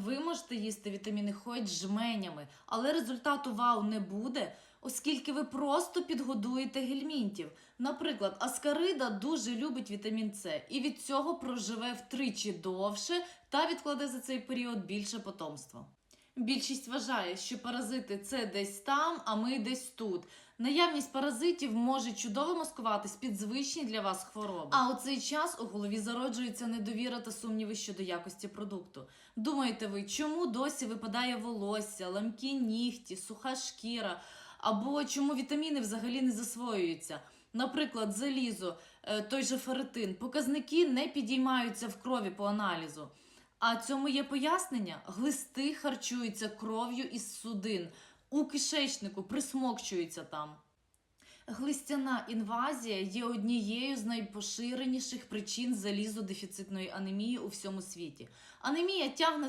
ви можете їсти вітаміни хоч жменями, але результату вау не буде, оскільки ви просто підгодуєте гельмінтів. Наприклад, аскарида дуже любить вітамін С і від цього проживе втричі довше та відкладе за цей період більше потомства. Більшість вважає, що паразити це десь там, а ми десь тут. Наявність паразитів може чудово маскуватись під звичні для вас хвороби. А у цей час у голові зароджується недовіра та сумніви щодо якості продукту. Думаєте ви, чому досі випадає волосся, ламкі нігті, суха шкіра? Або чому вітаміни взагалі не засвоюються? Наприклад, залізо, е, той же ферритин, показники не підіймаються в крові по аналізу. А цьому є пояснення: глисти харчуються кров'ю із судин, у кишечнику присмокчуються там. Глистяна інвазія є однією з найпоширеніших причин залізодефіцитної анемії у всьому світі. Анемія тягне за